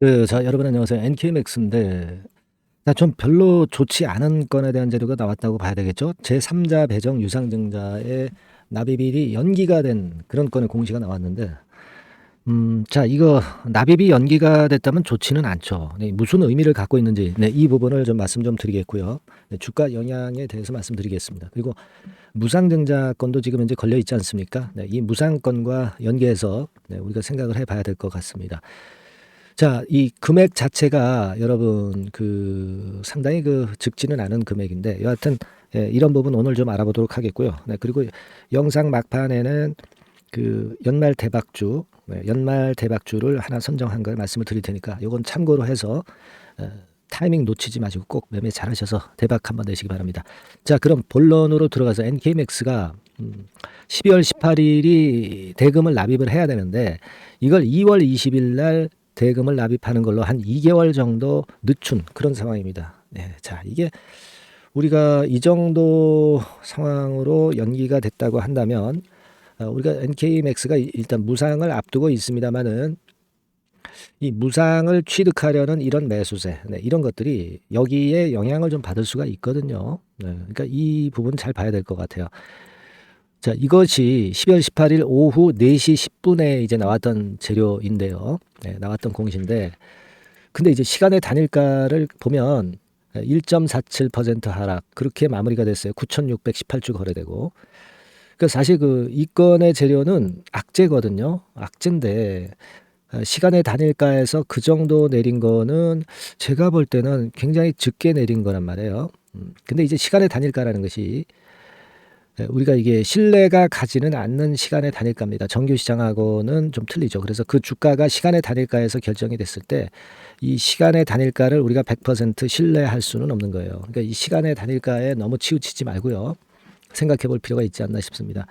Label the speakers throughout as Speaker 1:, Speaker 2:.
Speaker 1: 그자 여러분 안녕하세요. NK맥스인데 나좀 별로 좋지 않은 건에 대한 자료가 나왔다고 봐야 되겠죠? 제3자 배정 유상증자의 납입일이 연기가 된 그런 건의 공시가 나왔는데 음 자 이거 납입이 연기가 됐다면 좋지는 않죠. 네 무슨 의미를 갖고 있는지 네 이 부분을 좀 말씀 좀 드리겠고요. 네 주가 영향에 대해서 말씀드리겠습니다. 그리고 무상증자 건도 지금 현재 걸려 있지 않습니까? 네 이 무상 건과 연계해서 네 우리가 생각을 해 봐야 될 것 같습니다. 자, 이 금액 자체가 여러분 그 상당히 그 적지는 않은 금액인데 여하튼 예, 이런 부분 오늘 좀 알아보도록 하겠고요. 네, 그리고 영상 막판에는 그 연말 대박주, 네, 연말 대박주를 하나 선정한 걸 말씀을 드릴 테니까 요건 참고로 해서 어, 타이밍 놓치지 마시고 꼭 매매 잘하셔서 대박 한번 내시기 바랍니다. 자, 그럼 본론으로 들어가서 NK맥스가 음, 12월 18일이 대금을 납입을 해야 되는데 이걸 2월 20일 날 대금을 납입하는 걸로 한 2개월 정도 늦춘 그런 상황입니다. 네, 자 이게 우리가 이 정도 상황으로 연기가 됐다고 한다면 어, 우리가 NK맥스가 일단 무상을 앞두고 있습니다만은 이 무상을 취득하려는 이런 매수세 네, 이런 것들이 여기에 영향을 좀 받을 수가 있거든요. 네, 그러니까 이 부분 잘 봐야 될 것 같아요. 자, 이것이 12월 18일 오후 4시 10분에 이제 나왔던 재료인데요. 네, 나왔던 공시인데, 근데 이제 시간의 단일가를 보면 1.47% 하락 그렇게 마무리가 됐어요. 9,618주 거래되고. 그 사실 그 이 건의 재료는 악재거든요. 악재인데 어, 시간의 단일가에서 그 정도 내린 거는 제가 볼 때는 굉장히 적게 내린 거란 말이에요. 음, 근데 이제 시간의 단일가라는 것이 예, 우리가 이게 신뢰가 가지는 않는 시간의 단일가입니다. 정규 시장하고는 좀 틀리죠. 그래서 그 주가가 시간의 단일가에서 결정이 됐을 때 이 시간의 단일가를 우리가 100% 신뢰할 수는 없는 거예요. 그러니까 이 시간의 단일가에 너무 치우치지 말고요. 생각해 볼 필요가 있지 않나 싶습니다.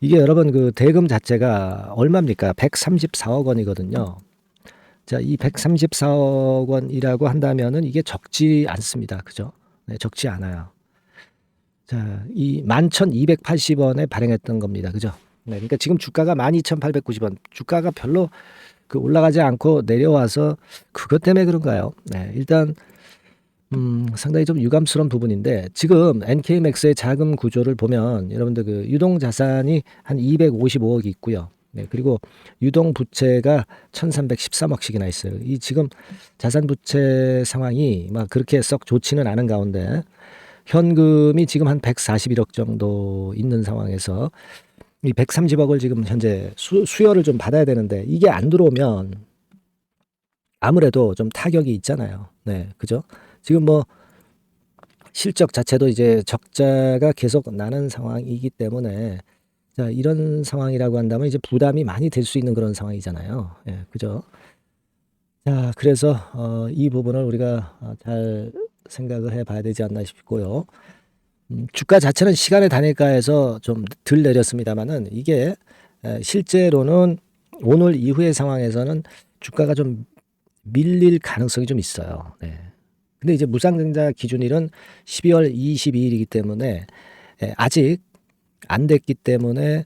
Speaker 1: 이게 여러분 그 대금 자체가 얼마입니까? 134억 원이거든요. 자, 이 134억 원이라고 한다면은 이게 적지 않습니다. 그죠? 네, 적지 않아요. 자, 이 11,280원에 발행했던 겁니다. 그죠? 네, 그러니까 지금 주가가 12,890원. 주가가 별로 그 올라가지 않고 내려와서 그것 때문에 그런가요? 네, 일단 음, 상당히 좀 유감스러운 부분인데 지금 NK맥스의 자금 구조를 보면 여러분들 그 유동 자산이 한 255억이 있고요. 네, 그리고 유동 부채가 1,313억씩이나 있어요. 이 지금 자산 부채 상황이 막 그렇게 썩 좋지는 않은 가운데 현금이 지금 한 141억 정도 있는 상황에서 이 130억을 지금 현재 수, 수여를 좀 받아야 되는데 이게 안 들어오면 아무래도 좀 타격이 있잖아요. 네, 그죠? 지금 뭐 실적 자체도 이제 적자가 계속 나는 상황이기 때문에 자, 이런 상황이라고 한다면 이제 부담이 많이 될 수 있는 그런 상황이잖아요. 예, 그죠? 자, 그래서 어, 이 부분을 우리가 어, 잘 생각을 해봐야 되지 않나 싶고요. 음, 주가 자체는 시간의 단일가에서 좀 덜 내렸습니다만은 이게 실제로는 오늘 이후의 상황에서는 주가가 좀 밀릴 가능성이 좀 있어요. 네. 근데 이제 무상증자 기준일은 12월 22일이기 때문에 아직 안 됐기 때문에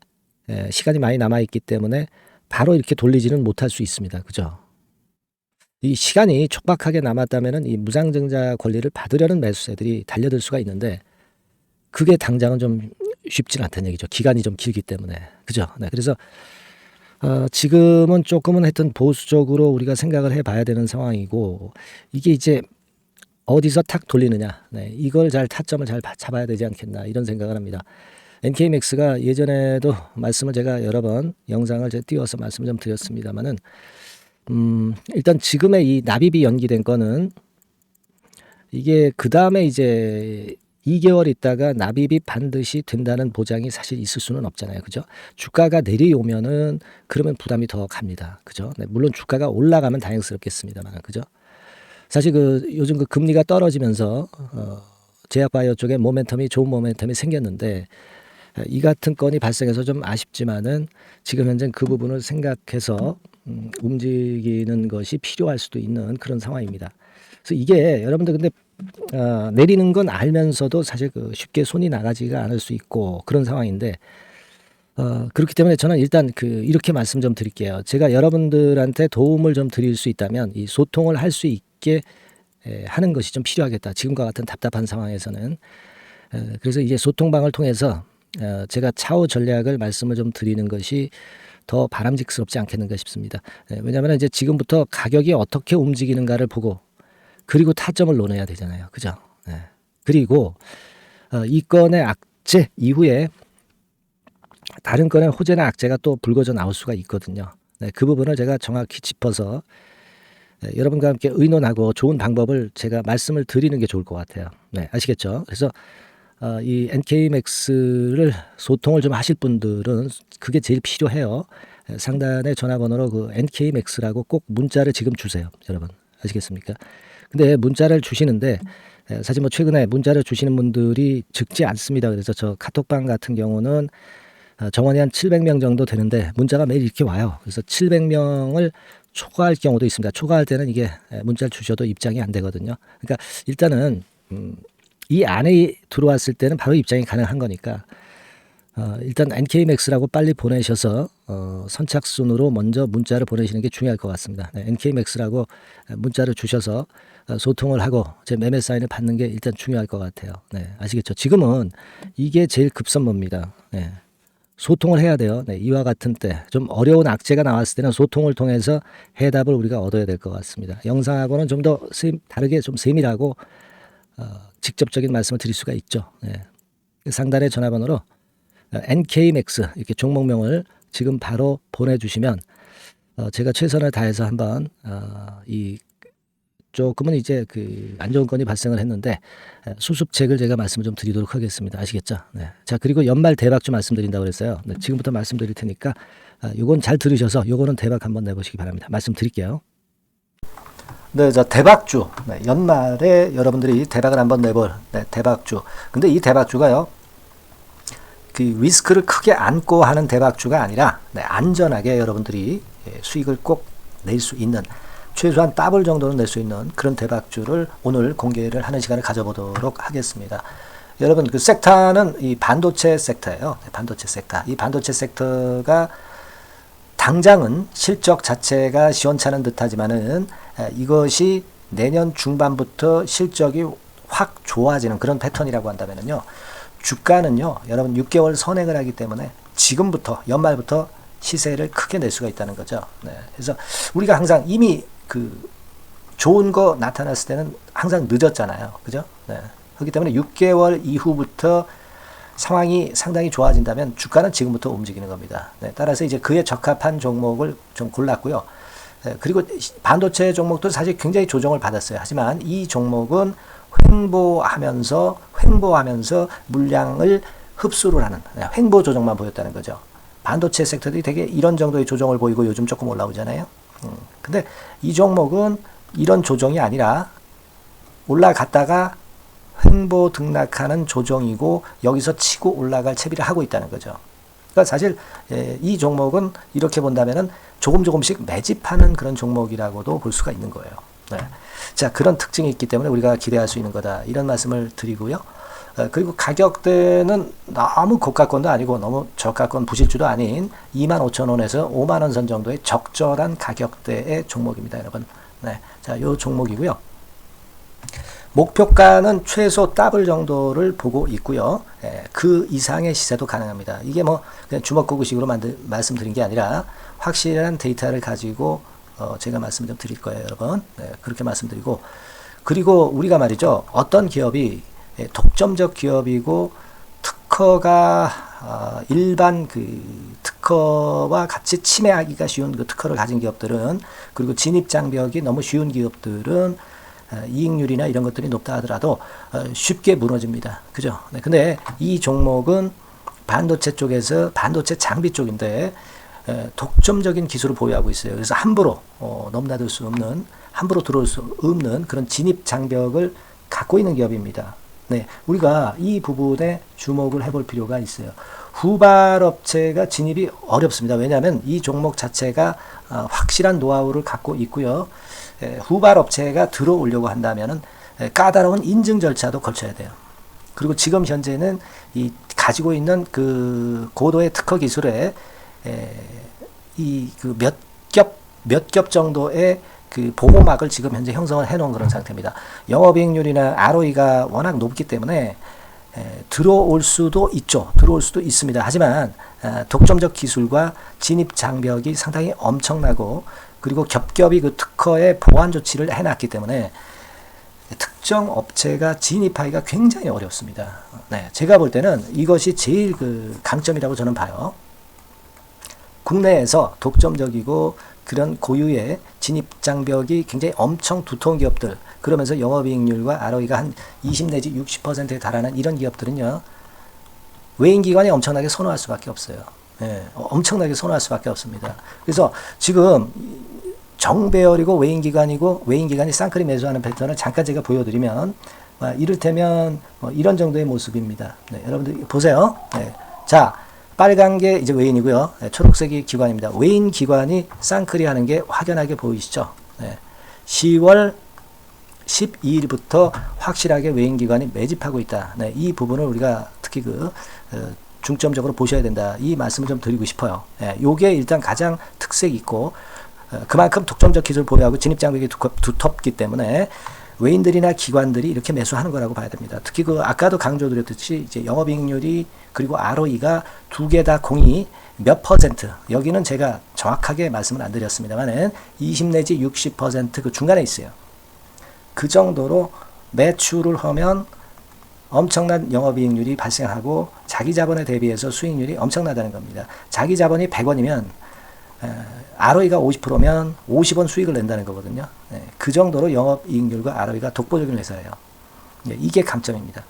Speaker 1: 시간이 많이 남아 있기 때문에 바로 이렇게 돌리지는 못할 수 있습니다. 그죠? 이 시간이 촉박하게 남았다면은 이 무상증자 권리를 받으려는 매수세들이 달려들 수가 있는데 그게 당장은 좀 쉽지는 않다는 얘기죠. 기간이 좀 길기 때문에. 그죠? 네. 그래서 어, 지금은 조금은 하여튼 보수적으로 우리가 생각을 해 봐야 되는 상황이고 이게 이제 어디서 탁 돌리느냐. 네. 이걸 잘 타점을 잘 잡아야 되지 않겠나 이런 생각을 합니다. NK맥스가 예전에도 말씀을 제가 여러 번 영상을 제가 띄워서 말씀을 좀 드렸습니다만은 음, 일단 지금의 이 납입이 연기된 거는 이게 그 다음에 이제 2개월 있다가 납입이 반드시 된다는 보장이 사실 있을 수는 없잖아요. 그죠? 주가가 내려오면은 그러면 부담이 더 갑니다. 그죠? 네, 물론 주가가 올라가면 다행스럽겠습니다만. 그죠? 사실 그 요즘 그 금리가 떨어지면서 어, 제약바이오 쪽에 모멘텀이 좋은 모멘텀이 생겼는데 이 같은 건이 발생해서 좀 아쉽지만은 지금 현재 그 부분을 생각해서 음, 움직이는 것이 필요할 수도 있는 그런 상황입니다. 그래서 이게 여러분들 근데 어, 내리는 건 알면서도 사실 그 쉽게 손이 나가지가 않을 수 있고 그런 상황인데 어, 그렇기 때문에 저는 일단 그 이렇게 말씀 좀 드릴게요. 제가 여러분들한테 도움을 좀 드릴 수 있다면 이 소통을 할 수 있게 에, 하는 것이 좀 필요하겠다. 지금과 같은 답답한 상황에서는 에, 그래서 이제 소통방을 통해서 어, 제가 차후 전략을 말씀을 좀 드리는 것이 더 바람직스럽지 않겠는가 싶습니다. 에, 왜냐하면 이제 지금부터 가격이 어떻게 움직이는가를 보고 그리고 타점을 논해야 되잖아요. 그죠? 예. 그리고 어, 이 건의 악재 이후에 다른 건의 호재나 악재가 또 불거져 나올 수가 있거든요. 네, 그 부분을 제가 정확히 짚어서 네, 여러분과 함께 의논하고 좋은 방법을 제가 말씀을 드리는 게 좋을 것 같아요. 네, 아시겠죠? 그래서 어, 이 NK맥스를 소통을 좀 하실 분들은 그게 제일 필요해요. 예, 상단의 전화번호로 그 NK맥스라고 꼭 문자를 지금 주세요, 여러분. 아시겠습니까? 근데 문자를 주시는데 예, 사실 뭐 최근에 문자를 주시는 분들이 적지 않습니다. 그래서 저 카톡방 같은 경우는 어, 정원이 한 700명 정도 되는데 문자가 매일 이렇게 와요. 그래서 700명을 초과할 경우도 있습니다. 초과할 때는 이게 에, 문자를 주셔도 입장이 안 되거든요. 그러니까 일단은 음, 이 안에 들어왔을 때는 바로 입장이 가능한 거니까 어, 일단 NKMAX라고 빨리 보내셔서 어, 선착순으로 먼저 문자를 보내시는 게 중요할 것 같습니다. 네, NKMAX라고 문자를 주셔서 어, 소통을 하고 제 매매 사인을 받는 게 일단 중요할 것 같아요. 네, 아시겠죠? 지금은 이게 제일 급선무입니다. 네. 소통을 해야 돼요. 네, 이와 같은 때 좀 어려운 악재가 나왔을 때는 소통을 통해서 해답을 우리가 얻어야 될 것 같습니다. 영상하고는 좀 더 다르게 좀 세밀하고 어, 직접적인 말씀을 드릴 수가 있죠. 네. 상단의 전화번호로 NKMAX 이렇게 종목명을 지금 바로 보내주시면 어, 제가 최선을 다해서 한번 어, 이 조금은 이제 그안 좋은 건이 발생을 했는데 에, 수습책을 제가 말씀을 좀 드리도록 하겠습니다. 아시겠죠? 네. 자 그리고 연말 대박주 말씀드린다고 그랬어요. 네, 지금부터 말씀드릴 테니까 아, 요건 잘 들으셔서 요거는 대박 한번 내보시기 바랍니다. 말씀드릴게요. 네, 자 대박주 네, 연말에 여러분들이 대박을 한번 내볼 네, 대박주. 근데 이 대박주가요. 그 리스크를 크게 안고 하는 대박주가 아니라 네, 안전하게 여러분들이 예, 수익을 꼭 낼 수 있는 최소한 더블 정도는 낼 수 있는 그런 대박주를 오늘 공개를 하는 시간을 가져보도록 하겠습니다. 여러분 그 섹터는 이 반도체 섹터예요. 네, 반도체 섹터. 이 반도체 섹터가 당장은 실적 자체가 시원찮은 듯하지만은 이것이 내년 중반부터 실적이 확 좋아지는 그런 패턴이라고 한다면요. 주가는요, 여러분 6개월 선행을 하기 때문에 지금부터 연말부터 시세를 크게 낼 수가 있다는 거죠. 네. 그래서 우리가 항상 이미 그 좋은 거 나타났을 때는 항상 늦었잖아요. 그죠? 네. 그렇기 때문에 6개월 이후부터 상황이 상당히 좋아진다면 주가는 지금부터 움직이는 겁니다. 네. 따라서 이제 그에 적합한 종목을 좀 골랐고요. 네. 그리고 반도체 종목도 사실 굉장히 조정을 받았어요. 하지만 이 종목은 횡보하면서 횡보하면서 물량을 흡수를 하는 네, 횡보 조정만 보였다는 거죠. 반도체 섹터들이 되게 이런 정도의 조정을 보이고 요즘 조금 올라오잖아요. 음, 근데 이 종목은 이런 조정이 아니라 올라갔다가 횡보 등락하는 조정이고 여기서 치고 올라갈 채비를 하고 있다는 거죠. 그러니까 사실 예, 이 종목은 이렇게 본다면은 조금 조금씩 매집하는 그런 종목이라고도 볼 수가 있는 거예요. 네. 자 그런 특징이 있기 때문에 우리가 기대할 수 있는 거다 이런 말씀을 드리고요. 어, 그리고 가격대는 너무 고가권도 아니고 너무 저가권 부실주도 아닌 25,000원에서 5만원 선 정도의 적절한 가격대의 종목입니다, 여러분. 네. 자, 요 종목이고요. 목표가는 최소 더블 정도를 보고 있고요. 예, 그 이상의 시세도 가능합니다. 이게 뭐 그냥 주먹구구식으로 만들, 말씀드린 게 아니라 확실한 데이터를 가지고 어, 제가 말씀을 좀 드릴 거예요, 여러분. 네, 그렇게 말씀드리고 그리고 우리가 말이죠. 어떤 기업이 예, 독점적 기업이고 특허가 어, 일반 그 특허와 같이 침해하기가 쉬운 그 특허를 가진 기업들은 그리고 진입 장벽이 너무 쉬운 기업들은 어, 이익률이나 이런 것들이 높다 하더라도 어, 쉽게 무너집니다. 그죠? 네, 근데 이 종목은 반도체 쪽에서 반도체 장비 쪽인데 에, 독점적인 기술을 보유하고 있어요. 그래서 함부로 어, 넘나들 수 없는 함부로 들어올 수 없는 그런 진입 장벽을 갖고 있는 기업입니다. 네, 우리가 이 부분에 주목을 해볼 필요가 있어요. 후발 업체가 진입이 어렵습니다. 왜냐하면 이 종목 자체가 어, 확실한 노하우를 갖고 있고요. 에, 후발 업체가 들어오려고 한다면은 에, 까다로운 인증 절차도 거쳐야 돼요. 그리고 지금 현재는 이
Speaker 2: 가지고 있는 그 고도의 특허 기술에 이 그 몇 겹 몇 겹 정도의 그 보호막을 지금 현재 형성을 해놓은 그런 상태입니다. 영업이익률이나 ROE가 워낙 높기 때문에 에, 들어올 수도 있죠. 들어올 수도 있습니다. 하지만 아, 독점적 기술과 진입 장벽이 상당히 엄청나고 그리고 겹겹이 그 특허의 보완 조치를 해놨기 때문에 특정 업체가 진입하기가 굉장히 어렵습니다. 네, 제가 볼 때는 이것이 제일 그 강점이라고 저는 봐요. 국내에서 독점적이고 그런 고유의 진입 장벽이 굉장히 엄청 두터운 기업들 그러면서 영업이익률과 ROE가 한 20 내지 60%에 달하는 이런 기업들은요 외인 기관이 엄청나게 선호할 수밖에 없어요. 예, 엄청나게 선호할 수밖에 없습니다. 그래서 지금 정배열이고 외인 기관이고 외인 기관이 쌍크리 매수하는 패턴을 잠깐 제가 보여드리면 아, 이를테면 뭐 이런 정도의 모습입니다. 네, 여러분들 보세요. 네. 자, 빨간 게 이제 외인이고요. 네, 초록색이 기관입니다. 외인 기관이 쌍크리 하는 게 확연하게 보이시죠? 네. 10월 12일부터 확실하게 외인 기관이 매집하고 있다. 네, 이 부분을 우리가 특히 그 어, 중점적으로 보셔야 된다. 이 말씀을 좀 드리고 싶어요. 예, 요게 일단 가장 특색 있고 어, 그만큼 독점적 기술을 보유하고 진입 장벽이 두텁기 때문에 외인들이나 기관들이 이렇게 매수하는 거라고 봐야 됩니다. 특히 그 아까도 강조드렸듯이 이제 영업이익률이 그리고 ROE가 두 개 다 공이 몇 퍼센트 여기는 제가 정확하게 말씀을 안 드렸습니다만은 20 내지 60%그 중간에 있어요. 그 정도로 매출을 하면 엄청난 영업이익률이 발생하고 자기 자본에 대비해서 수익률이 엄청나다는 겁니다. 자기 자본이 100원이면 ROE가 50%면 50원 수익을 낸다는 거거든요. 네, 그 정도로 영업이익률과 ROE가 독보적인 회사예요. 네, 이게 강점입니다.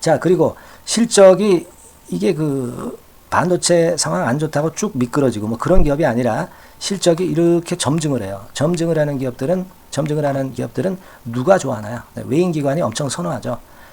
Speaker 2: 자 그리고 실적이 이게 그 반도체 상황 안 좋다고 쭉 미끄러지고 뭐 그런 기업이 아니라 실적이 이렇게 점증을 해요. 점증을 하는 기업들은 점증을 하는 기업들은 누가 좋아하나요? 네, 외인 기관이 엄청 선호하죠.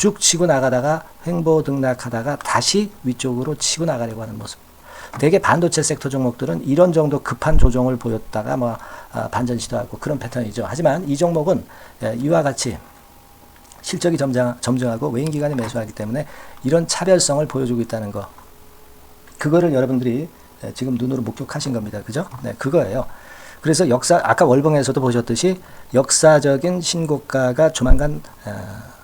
Speaker 2: 쭉 치고 나가다가 횡보 등락하다가 다시 위쪽으로 치고 나가려고 하는 모습. 대개 반도체 섹터 종목들은 이런 정도 급한 조정을 보였다가 뭐 아, 반전 시도하고 그런 패턴이죠. 하지만 이 종목은 예, 이와 같이 실적이 점장, 점증하고 외인 기관이 매수하기 때문에 이런 차별성을 보여주고 있다는 거. 그거를 여러분들이 예, 지금 눈으로 목격하신 겁니다. 그죠? 네, 그거예요. 그래서 역사 아까 월봉에서도 보셨듯이 역사적인 신고가가 조만간 어,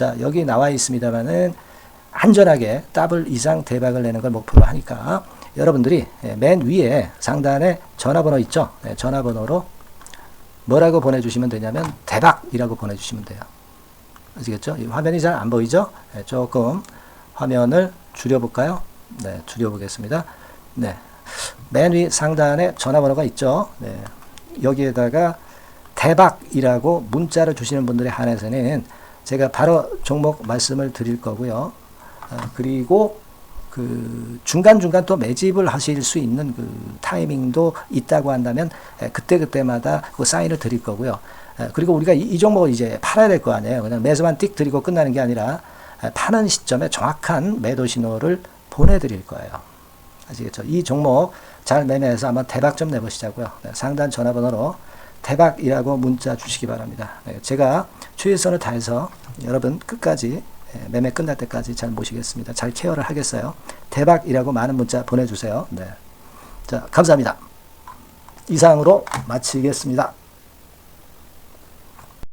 Speaker 2: 자, 여기 나와 있습니다만은 안전하게 더블 이상 대박을 내는 걸 목표로 하니까 여러분들이 예, 맨 위에 상단에 전화번호 있죠? 네, 전화번호로 뭐라고 보내주시면 되냐면 대박이라고 보내주시면 돼요. 아시겠죠? 이 화면이 잘 안 보이죠? 네, 조금 화면을 줄여볼까요? 네, 줄여보겠습니다. 네, 맨 위 상단에 전화번호가 있죠? 네, 여기에다가 대박이라고 문자를 주시는 분들에 한해서는 제가 바로 종목 말씀을 드릴 거고요. 어, 그리고 그 중간중간 또 매집을 하실 수 있는 그 타이밍도 있다고 한다면 그때그때마다 그 사인을 드릴 거고요. 그리고 우리가 이, 이 종목을 이제 팔아야 될 거 아니에요. 그냥 매수만 띡 드리고 끝나는 게 아니라 파는 시점에 정확한 매도 신호를 보내드릴 거예요. 아시겠죠? 이 종목 잘 매매해서 한번 대박 좀 내보시자고요. 네, 상단 전화번호로 대박이라고 문자 주시기 바랍니다. 네, 제가 최선을 다해서 여러분 끝까지 예, 매매 끝날 때까지 잘 모시겠습니다. 잘 케어를 하겠어요. 대박이라고 많은 문자 보내주세요. 네. 자, 감사합니다. 이상으로 마치겠습니다.